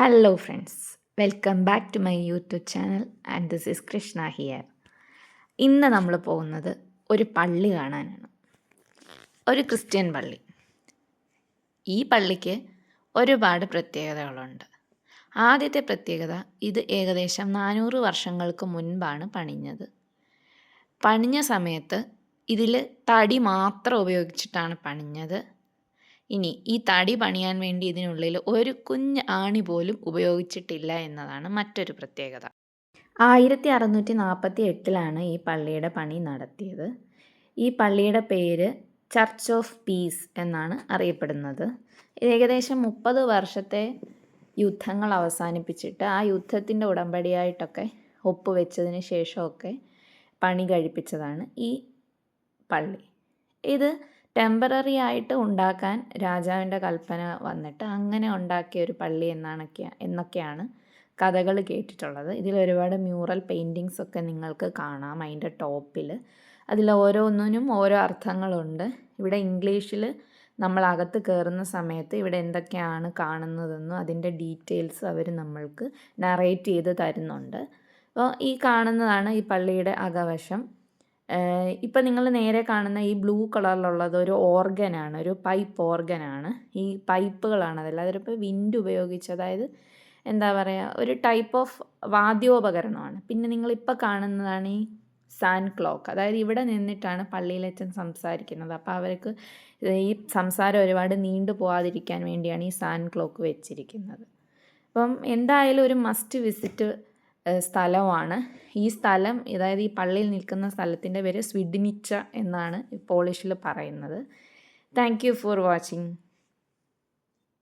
Hello friends welcome back to my YouTube channel and this is Krishna here ഇന്ന് നമ്മൾ പോകുന്നത് ഒരു പള്ളി കാണാനാണ്. ഒരു ക്രിസ്ത്യൻ പള്ളി. ഈ പള്ളിക്ക് ഒരുപാട് പ്രത്യേകതകളുണ്ട്. ആദ്യത്തെ പ്രത്യേകത ഇത് ഏകദേശം നാനൂറ് വർഷങ്ങൾക്ക് മുൻപാണ് പണിഞ്ഞത്. പണിഞ്ഞ സമയത്ത് ഇതിൽ തടി മാത്രം ഉപയോഗിച്ചിട്ടാണ് പണിഞ്ഞത്. ഇനി ഈ തടി പണിയാൻ വേണ്ടി ഇതിനുള്ളിൽ ഒരു കുഞ്ഞ് ആണി പോലും ഉപയോഗിച്ചിട്ടില്ല എന്നതാണ് മറ്റൊരു പ്രത്യേകത. ആയിരത്തി അറുന്നൂറ്റി നാൽപ്പത്തി എട്ടിലാണ് ഈ പള്ളിയുടെ പണി നടത്തിയത്. ഈ പള്ളിയുടെ പേര് ചർച്ച് ഓഫ് പീസ് എന്നാണ് അറിയപ്പെടുന്നത്. ഏകദേശം മുപ്പത് വർഷത്തെ യുദ്ധങ്ങൾ അവസാനിപ്പിച്ചിട്ട് ആ യുദ്ധത്തിന്റെ ഉടമ്പടിയായിട്ടൊക്കെ ഒപ്പുവെച്ചതിന് ശേഷമൊക്കെ പണി കഴിപ്പിച്ചതാണ് ഈ പള്ളി. ഇത് ടെമ്പററി ആയിട്ട് ഉണ്ടാക്കാൻ രാജാവിന്റെ കൽപ്പന വന്നിട്ട് അങ്ങനെ ഉണ്ടാക്കിയ ഒരു പള്ളി എന്നാണൊക്കെ എന്നൊക്കെയാണ് കഥകൾ കേട്ടിട്ടുള്ളത്. ഇതിൽ ഒരുപാട് മ്യൂറൽ പെയിന്റിങ്സ് ഒക്കെ നിങ്ങൾക്ക് കാണാം അതിന്റെ ടോപ്പിൽ. അതിൽ ഓരോന്നിനും ഓരോ അർത്ഥങ്ങളുണ്ട്. ഇവിടെ ഇംഗ്ലീഷിൽ നമ്മൾ അകത്ത് കയറുന്ന സമയത്ത് ഇവിടെ എന്തൊക്കെയാണ് കാണുന്നതെന്നും അതിന്റെ ഡീറ്റെയിൽസ് അവർ നമ്മൾക്ക് നറേറ്റ് ചെയ്ത് തരുന്നുണ്ട്. അപ്പോൾ ഈ കാണുന്നതാണ് ഈ പള്ളിയുടെ അകവശം. ഇപ്പം നിങ്ങൾ നേരെ കാണുന്ന ഈ ബ്ലൂ കളറിലുള്ളത് ഒരു ഓർഗനാണ് ഒരു പൈപ്പ് ഓർഗനാണ് ഈ പൈപ്പുകളാണ് അതല്ല അതിലിപ്പോൾ വിൻഡ് ഉപയോഗിച്ച് അതായത് എന്താ പറയുക ഒരു ടൈപ്പ് ഓഫ് വാദ്യോപകരണമാണ്. പിന്നെ നിങ്ങളിപ്പോൾ കാണുന്നതാണ് ഈ സാൻ ക്ലോക്ക്. അതായത് ഇവിടെ നിന്നിട്ടാണ് പള്ളിയിലച്ഛൻ സംസാരിക്കുന്നത്. അപ്പോൾ അവർക്ക് ഈ സംസാരം ഒരുപാട് നീണ്ടു പോകാതിരിക്കാൻ വേണ്ടിയാണ് ഈ സാൻ ക്ലോക്ക് വെച്ചിരിക്കുന്നത്. അപ്പം എന്തായാലും ഒരു മസ്റ്റ് വിസിറ്റ് സ്ഥലമാണ്. ഈ സ്ഥലം അതായത് ഈ പള്ളിയിൽ നിൽക്കുന്ന സ്ഥലത്തിന്റെ പേര് സ്വിഡ്നിച്ച എന്നാണ് പോളിഷിൽ പറയുന്നത്. Thank you for watching.